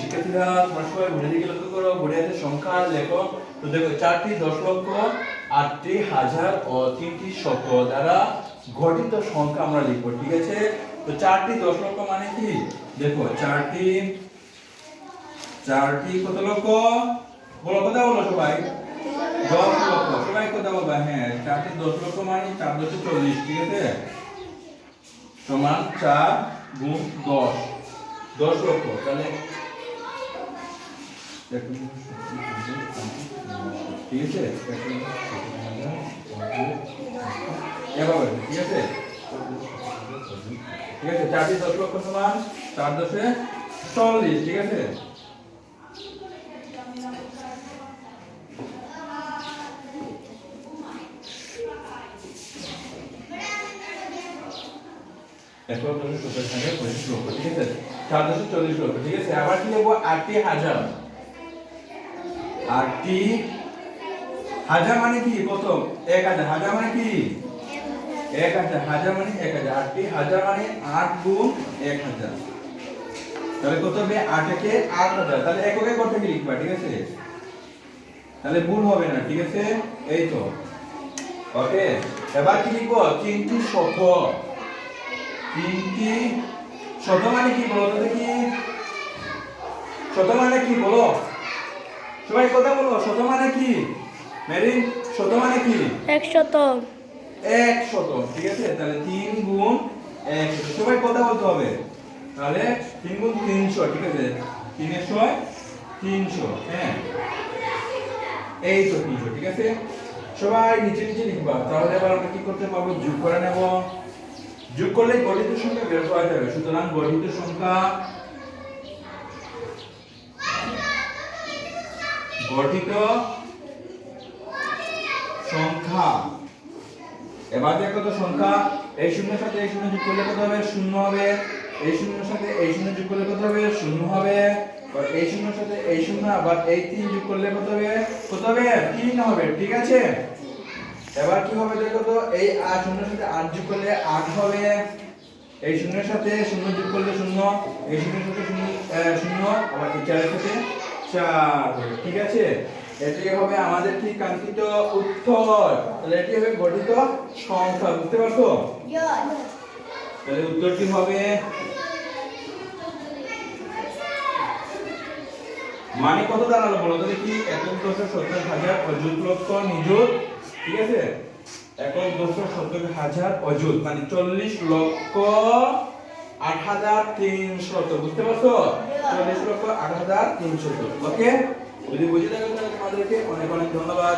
শিক্ষার্থীরা, তোমরা সবাই ঘুরে দিকে লক্ষ্য করো ঘুরে আছে সংখ্যা লেখো তো দেখো, চারটি দশ লক্ষ, আটটি হাজার ও তিনটি শত দ্বারা গঠিত সংখ্যা আমরা লিখব, ঠিক আছে? তো চারটি দশ লক্ষ মানে কি? দেখো, চারটি চারটি কত লক্ষ? বলো, কথা বলো সবাই। দশ লক্ষ, সবাই কথা বলবা হ্যাঁ চারটি দশ লক্ষ মানে চার দশে চল্লিশ, ঠিক আছে? সমান চার গুণ দশ। দশ লক্ষ তাহলে ঠিক আছে এভাবে ঠিক আছে ঠিক আছে চারটি দশ লক্ষ সমান চার দশে চল্লিশ ঠিক আছে একশো দশ সত্তর সঙ্গে পঁচিশ লক্ষ ঠিক আছে দশে চল্লিশ লক্ষ, ঠিক আছে? আবার কি লিখব আটটি হাজার। আটটি হাজার মানে কি? কত? এক হাজার। হাজার মানে কি? এক হাজার। হাজার মানে এক হাজার। আটটি হাজার মানে আট গুণ এক হাজার। তাহলে কত হবে? আট একে আট হাজার। তাহলে এককে কত থেকে লিখবা, ঠিক আছে? তাহলে ভুল হবে না, ঠিক আছে? এই তো। ওকে? এবার কি লিখব? তিনটি শত তিনটি শত মানে কি বলো তো দেখি। শত মানে কি বলো? সবাই কথা বলো শত মানে কি? মেরিন শত মানে কি একশত এক শত ঠিক আছে? তাহলে তিন গুণ এক সবাই কথা বলতে হবে। তাহলে তিন গুণ তিনশো ঠিক আছে? ছয় তিনশো হ্যাঁ? এই তো তিনশো ঠিক আছে? সবাই নিচে নিচে লিখবা। তাহলে এবার আমরা কি করতে পারব? যোগ করে নেব। যোগ করলে গঠিত সংখ্যা বের করা যাবে। সুতরাং গঠিত সংখ্যা গঠিত সংখ্যা। এবার দেখো তো সংখ্যা, এই শূন্যের সাথে এই শূন্য যোগ করলে কত হবে? শূন্য হবে। এই শূন্যের সাথে এই শূন্য যোগ করলে কত হবে? শূন্য হবে। আর এই শূন্যের সাথে এই শূন্য, আবার এই তিন যোগ করলে কত হবে? কত হবে? তিন হবে, ঠিক আছে? এবার কি হবে দেখো তো, এই আট শূন্যের সাথে আট যোগ করলে আট হবে। এই শূন্যের সাথে শূন্য যোগ করলে শূন্য, এই শূন্যের সাথে শূন্য শূন্য, আবার এই চারের সাথে চার হবে ঠিক আছে? এটি হবে আমাদের কি কাঙ্ক্ষিত উত্তর। তাহলে এটি হবে গঠিত সংখ্যা, বুঝতে পারছ? তাহলে উত্তরটি হবে? মানে কত দাঁড়াল বলো তো দেখি? একক দশ সত্তর হাজার অযুত লক্ষ নিযুত ঠিক আছে? একক দুশো সত্তর হাজার অযুত মানে চল্লিশ লক্ষ আট হাজার তিনশত বুঝতে পারছ? চল্লিশ লক্ষ আট হাজার তিনশত ওকে যদি বুঝে থাকেন তাহলে তোমাদেরকে অনেক অনেক ধন্যবাদ।